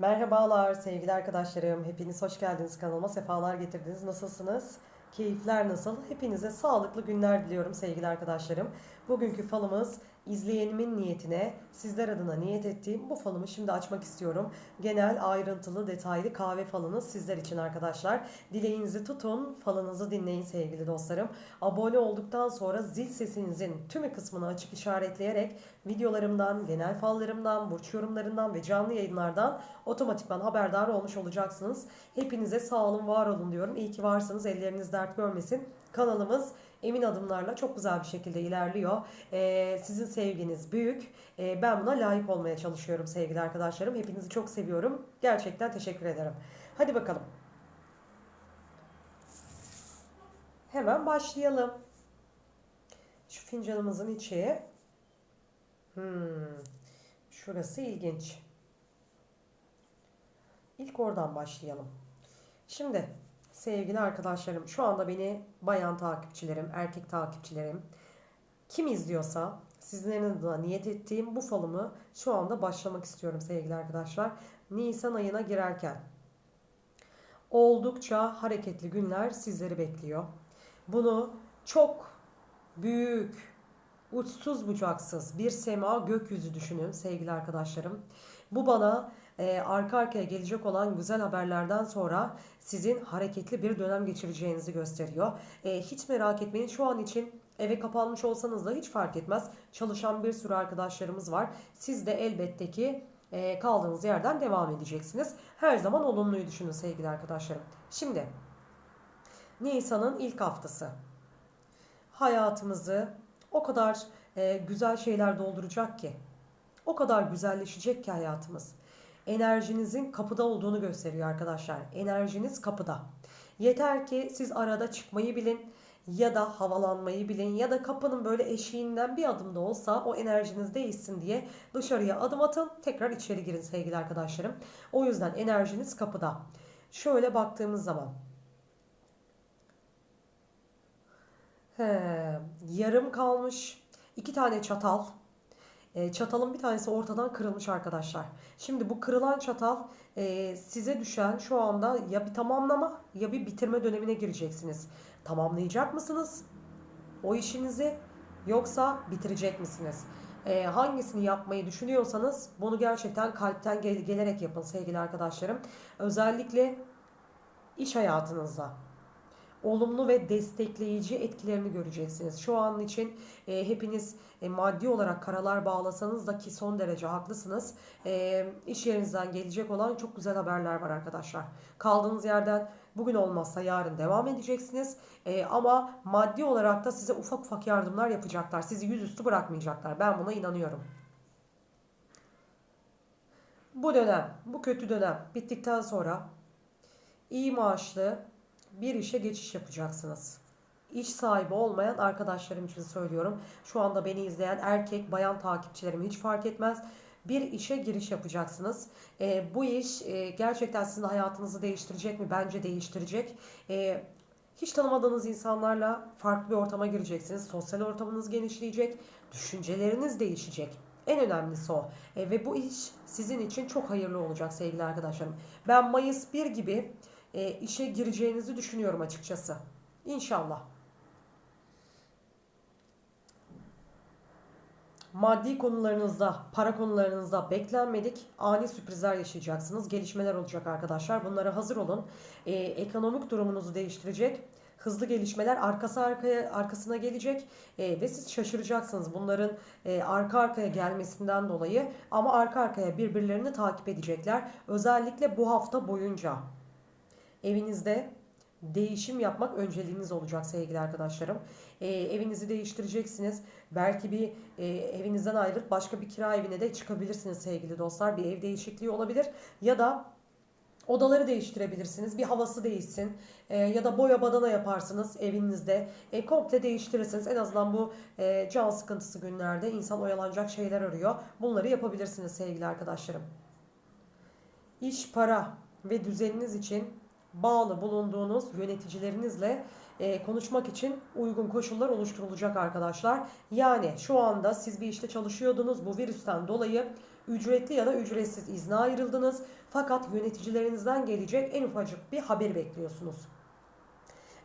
Merhabalar sevgili arkadaşlarım. Hepiniz hoş geldiniz kanalıma. Sefalar getirdiniz. Nasılsınız? Keyifler nasıl? Hepinize sağlıklı günler diliyorum sevgili arkadaşlarım. Bugünkü falımız izleyenimin niyetine, sizler adına niyet ettiğim bu falımı şimdi açmak istiyorum. Genel, ayrıntılı, detaylı kahve falınız sizler için arkadaşlar. Dileğinizi tutun, falınızı dinleyin sevgili dostlarım. Abone olduktan sonra zil sesinizin tümü kısmını açık işaretleyerek videolarımdan, genel fallarımdan, burç yorumlarından ve canlı yayınlardan otomatikman haberdar olmuş olacaksınız. Hepinize sağ olun, var olun diyorum. İyi ki varsınız, elleriniz dert görmesin. Kanalımız emin adımlarla çok güzel bir şekilde ilerliyor. Ee, sizin sevginiz büyük. Ee, ben buna layık olmaya çalışıyorum sevgili arkadaşlarım. Hepinizi çok seviyorum. Gerçekten teşekkür ederim. Hadi bakalım. Hemen başlayalım. Şu fincanımızın içi. Hmm, şurası ilginç. İlk oradan başlayalım. Şimdi sevgili arkadaşlarım şu anda beni bayan takipçilerim, erkek takipçilerim kim izliyorsa sizlerin adına niyet ettiğim bu falımı şu anda başlamak istiyorum sevgili arkadaşlar. Nisan ayına girerken oldukça hareketli günler sizleri bekliyor. Bunu çok büyük, uçsuz bucaksız bir sema gökyüzü düşünün sevgili arkadaşlarım. Bu bana e, arka arkaya gelecek olan güzel haberlerden sonra sizin hareketli bir dönem geçireceğinizi gösteriyor. E, hiç merak etmeyin şu an için eve kapanmış olsanız da hiç fark etmez. Çalışan bir sürü arkadaşlarımız var. Siz de elbette ki e, kaldığınız yerden devam edeceksiniz. Her zaman olumluyu düşünün sevgili arkadaşlarım. Şimdi Nisan'ın ilk haftası. Hayatımızı o kadar e, güzel şeyler dolduracak ki. O kadar güzelleşecek ki hayatımız. Enerjinizin kapıda olduğunu gösteriyor arkadaşlar. Enerjiniz kapıda. Yeter ki siz arada çıkmayı bilin ya da havalanmayı bilin ya da kapının böyle eşiğinden bir adım da olsa o enerjiniz değişsin diye dışarıya adım atın tekrar içeri girin sevgili arkadaşlarım. O yüzden enerjiniz kapıda. Şöyle baktığımız zaman He, yarım kalmış iki tane çatal. E, çatalın bir tanesi ortadan kırılmış arkadaşlar. Şimdi bu kırılan çatal e, size düşen şu anda ya bir tamamlama ya bir bitirme dönemine gireceksiniz. Tamamlayacak mısınız o işinizi yoksa bitirecek misiniz? E, hangisini yapmayı düşünüyorsanız bunu gerçekten kalpten gel- gelerek yapın sevgili arkadaşlarım. Özellikle iş hayatınızda olumlu ve destekleyici etkilerini göreceksiniz. Şu an için e, hepiniz e, maddi olarak karalar bağlasanız da ki son derece haklısınız. E, iş yerinizden gelecek olan çok güzel haberler var arkadaşlar. Kaldığınız yerden bugün olmazsa yarın devam edeceksiniz. E, ama maddi olarak da size ufak ufak yardımlar yapacaklar. Sizi yüzüstü bırakmayacaklar. Ben buna inanıyorum. Bu dönem, bu kötü dönem bittikten sonra iyi maaşlı bir işe geçiş yapacaksınız. İş sahibi olmayan arkadaşlarım için söylüyorum. Şu anda beni izleyen erkek, bayan takipçilerim hiç fark etmez. Bir işe giriş yapacaksınız. E, bu iş e, gerçekten sizin hayatınızı değiştirecek mi? Bence değiştirecek. E, hiç tanımadığınız insanlarla farklı bir ortama gireceksiniz. Sosyal ortamınız genişleyecek. Düşünceleriniz değişecek. En önemlisi o. E, ve bu iş sizin için çok hayırlı olacak sevgili arkadaşlarım. Ben Mayıs 1 gibi e, işe gireceğinizi düşünüyorum açıkçası. İnşallah. Maddi konularınızda, para konularınızda beklenmedik ani sürprizler yaşayacaksınız. Gelişmeler olacak arkadaşlar. Bunlara hazır olun. Ee, ekonomik durumunuzu değiştirecek hızlı gelişmeler arkası arkaya arkasına gelecek e, ve siz şaşıracaksınız bunların e, arka arkaya gelmesinden dolayı ama arka arkaya birbirlerini takip edecekler. Özellikle bu hafta boyunca evinizde değişim yapmak önceliğiniz olacak sevgili arkadaşlarım. E, evinizi değiştireceksiniz. Belki bir e, evinizden ayrılıp başka bir kira evine de çıkabilirsiniz sevgili dostlar. Bir ev değişikliği olabilir ya da Odaları değiştirebilirsiniz. Bir havası değişsin. E, ya da boya badana yaparsınız evinizde. E, komple değiştirirsiniz. En azından bu e, can sıkıntısı günlerde insan oyalanacak şeyler arıyor. Bunları yapabilirsiniz sevgili arkadaşlarım. İş, para ve düzeniniz için bağlı bulunduğunuz yöneticilerinizle e, konuşmak için uygun koşullar oluşturulacak arkadaşlar. Yani şu anda siz bir işte çalışıyordunuz bu virüsten dolayı Ücretli ya da ücretsiz izne ayrıldınız. Fakat yöneticilerinizden gelecek en ufacık bir haber bekliyorsunuz.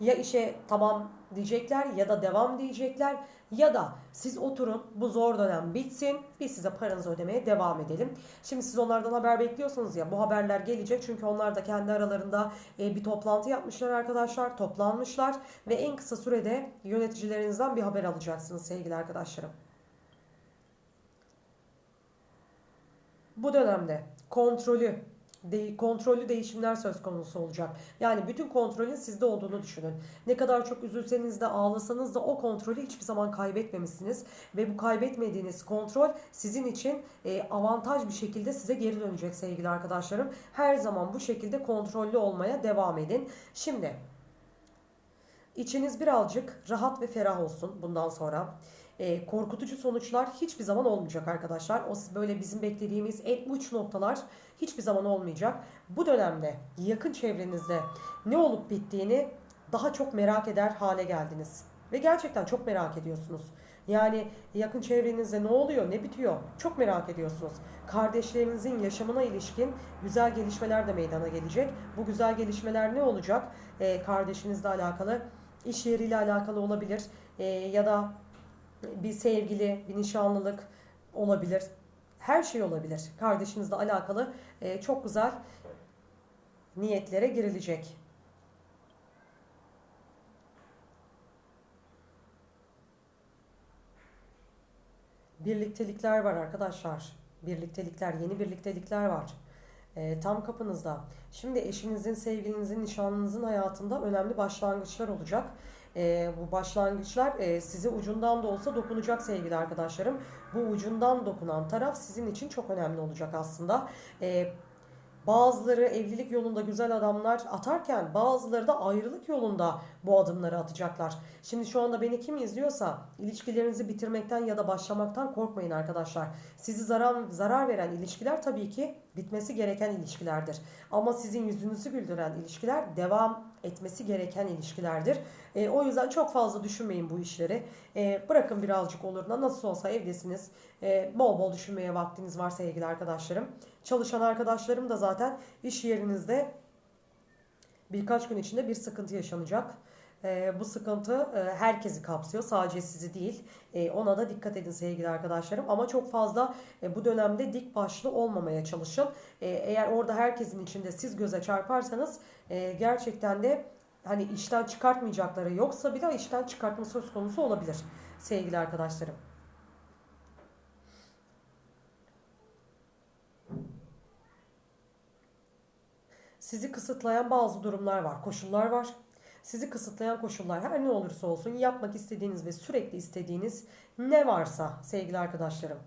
Ya işe tamam diyecekler ya da devam diyecekler ya da siz oturun bu zor dönem bitsin biz size paranızı ödemeye devam edelim. Şimdi siz onlardan haber bekliyorsunuz ya bu haberler gelecek çünkü onlar da kendi aralarında e, bir toplantı yapmışlar arkadaşlar toplanmışlar ve en kısa sürede yöneticilerinizden bir haber alacaksınız sevgili arkadaşlarım. Bu dönemde kontrolü de, kontrollü değişimler söz konusu olacak. Yani bütün kontrolün sizde olduğunu düşünün. Ne kadar çok üzülseniz de ağlasanız da o kontrolü hiçbir zaman kaybetmemişsiniz. Ve bu kaybetmediğiniz kontrol sizin için e, avantaj bir şekilde size geri dönecek sevgili arkadaşlarım. Her zaman bu şekilde kontrollü olmaya devam edin. Şimdi içiniz birazcık rahat ve ferah olsun bundan sonra e, korkutucu sonuçlar hiçbir zaman olmayacak arkadaşlar. O böyle bizim beklediğimiz en uç noktalar hiçbir zaman olmayacak. Bu dönemde yakın çevrenizde ne olup bittiğini daha çok merak eder hale geldiniz. Ve gerçekten çok merak ediyorsunuz. Yani yakın çevrenizde ne oluyor, ne bitiyor çok merak ediyorsunuz. Kardeşlerinizin yaşamına ilişkin güzel gelişmeler de meydana gelecek. Bu güzel gelişmeler ne olacak? Ee, kardeşinizle alakalı, iş yeriyle alakalı olabilir. Ee, ya da bir sevgili, bir nişanlılık olabilir. Her şey olabilir. Kardeşinizle alakalı e, çok güzel niyetlere girilecek. Birliktelikler var arkadaşlar. Birliktelikler, yeni birliktelikler var. E, tam kapınızda. Şimdi eşinizin, sevgilinizin, nişanlınızın hayatında önemli başlangıçlar olacak. E, bu başlangıçlar e, size ucundan da olsa dokunacak sevgili arkadaşlarım. Bu ucundan dokunan taraf sizin için çok önemli olacak aslında. E, Bazıları evlilik yolunda güzel adamlar atarken bazıları da ayrılık yolunda bu adımları atacaklar. Şimdi şu anda beni kim izliyorsa ilişkilerinizi bitirmekten ya da başlamaktan korkmayın arkadaşlar. Sizi zarar, zarar veren ilişkiler tabii ki bitmesi gereken ilişkilerdir. Ama sizin yüzünüzü güldüren ilişkiler devam etmesi gereken ilişkilerdir. E, o yüzden çok fazla düşünmeyin bu işleri. E, bırakın birazcık oluruna nasıl olsa evdesiniz. E, bol bol düşünmeye vaktiniz var sevgili arkadaşlarım. Çalışan arkadaşlarım da zaten iş yerinizde birkaç gün içinde bir sıkıntı yaşanacak. E, bu sıkıntı e, herkesi kapsıyor. Sadece sizi değil. E, ona da dikkat edin sevgili arkadaşlarım. Ama çok fazla e, bu dönemde dik başlı olmamaya çalışın. E, eğer orada herkesin içinde siz göze çarparsanız e, gerçekten de hani işten çıkartmayacakları yoksa bile işten çıkartma söz konusu olabilir sevgili arkadaşlarım. Sizi kısıtlayan bazı durumlar var, koşullar var. Sizi kısıtlayan koşullar her ne olursa olsun yapmak istediğiniz ve sürekli istediğiniz ne varsa sevgili arkadaşlarım.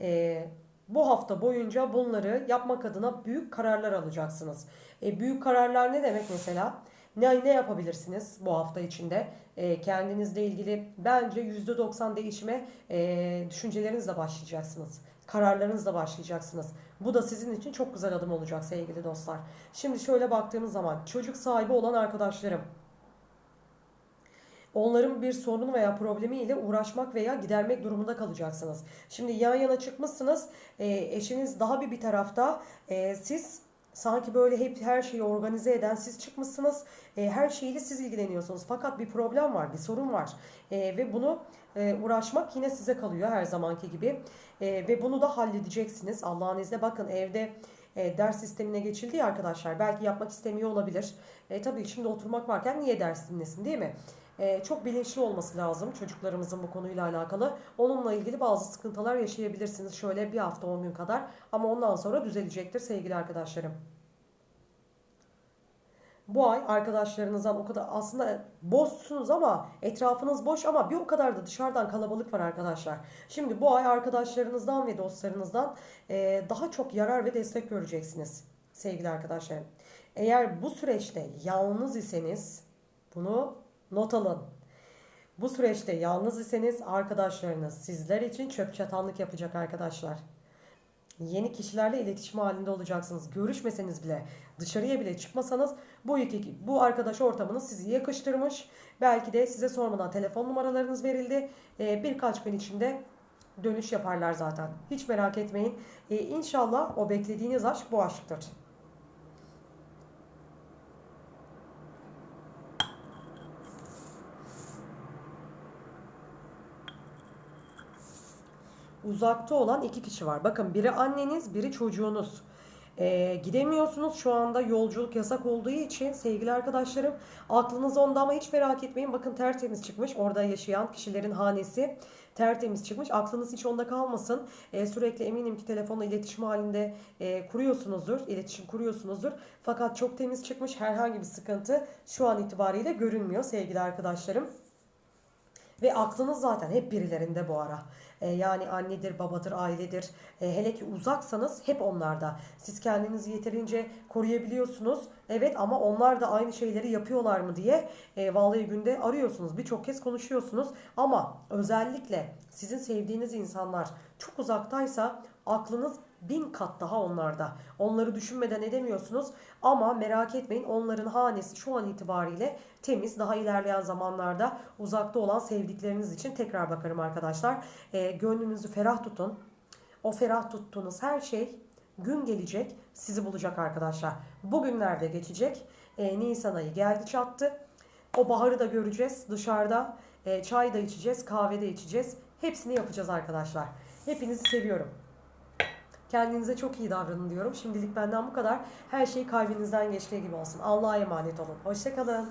Ee, bu hafta boyunca bunları yapmak adına büyük kararlar alacaksınız. E, büyük kararlar ne demek mesela? Ne, ne yapabilirsiniz bu hafta içinde? E, kendinizle ilgili bence %90 değişime e, düşüncelerinizle başlayacaksınız. Kararlarınızla başlayacaksınız. Bu da sizin için çok güzel adım olacak sevgili dostlar. Şimdi şöyle baktığınız zaman çocuk sahibi olan arkadaşlarım onların bir sorunu veya problemi ile uğraşmak veya gidermek durumunda kalacaksınız. Şimdi yan yana çıkmışsınız. E, eşiniz daha bir bir tarafta. E, siz sanki böyle hep her şeyi organize eden siz çıkmışsınız. E, her şeyle siz ilgileniyorsunuz. Fakat bir problem var, bir sorun var. E, ve bunu e, uğraşmak yine size kalıyor her zamanki gibi. E, ve bunu da halledeceksiniz. Allah'ın izniyle bakın evde e, ders sistemine geçildi ya arkadaşlar. Belki yapmak istemiyor olabilir. E, tabii şimdi oturmak varken niye ders dinlesin değil mi? E, çok bilinçli olması lazım çocuklarımızın bu konuyla alakalı. Onunla ilgili bazı sıkıntılar yaşayabilirsiniz şöyle bir hafta 10 gün kadar ama ondan sonra düzelecektir sevgili arkadaşlarım. Bu ay arkadaşlarınızdan o kadar aslında boşsunuz ama etrafınız boş ama bir o kadar da dışarıdan kalabalık var arkadaşlar. Şimdi bu ay arkadaşlarınızdan ve dostlarınızdan e, daha çok yarar ve destek göreceksiniz sevgili arkadaşlarım. Eğer bu süreçte yalnız iseniz bunu Not alın. Bu süreçte yalnız iseniz arkadaşlarınız sizler için çöp çatanlık yapacak arkadaşlar. Yeni kişilerle iletişim halinde olacaksınız. Görüşmeseniz bile, dışarıya bile çıkmasanız bu iki bu arkadaş ortamınız sizi yakıştırmış. Belki de size sormadan telefon numaralarınız verildi. Ee, birkaç gün içinde dönüş yaparlar zaten. Hiç merak etmeyin. E, inşallah o beklediğiniz aşk bu aşktır. Uzakta olan iki kişi var. Bakın biri anneniz, biri çocuğunuz. Ee, gidemiyorsunuz. Şu anda yolculuk yasak olduğu için sevgili arkadaşlarım aklınız onda ama hiç merak etmeyin. Bakın tertemiz çıkmış orada yaşayan kişilerin hanesi. Tertemiz çıkmış. Aklınız hiç onda kalmasın. Ee, sürekli eminim ki telefonla iletişim halinde e, kuruyorsunuzdur iletişim kuruyorsunuzdur. Fakat çok temiz çıkmış. Herhangi bir sıkıntı şu an itibariyle görünmüyor sevgili arkadaşlarım. Ve aklınız zaten hep birilerinde bu ara. Ee, yani annedir, babadır, ailedir. Ee, hele ki uzaksanız hep onlarda. Siz kendinizi yeterince koruyabiliyorsunuz. Evet ama onlar da aynı şeyleri yapıyorlar mı diye e, vallahi günde arıyorsunuz. Birçok kez konuşuyorsunuz. Ama özellikle sizin sevdiğiniz insanlar çok uzaktaysa aklınız bin kat daha onlarda. Onları düşünmeden edemiyorsunuz. Ama merak etmeyin onların hanesi şu an itibariyle temiz. Daha ilerleyen zamanlarda uzakta olan sevdikleriniz için tekrar bakarım arkadaşlar. E, gönlünüzü ferah tutun. O ferah tuttuğunuz her şey gün gelecek sizi bulacak arkadaşlar. Bugünlerde geçecek. E, Nisan ayı geldi çattı. O baharı da göreceğiz dışarıda. E, çay da içeceğiz, kahve de içeceğiz. Hepsini yapacağız arkadaşlar. Hepinizi seviyorum. Kendinize çok iyi davranın diyorum. Şimdilik benden bu kadar. Her şey kalbinizden geçtiği gibi olsun. Allah'a emanet olun. Hoşçakalın.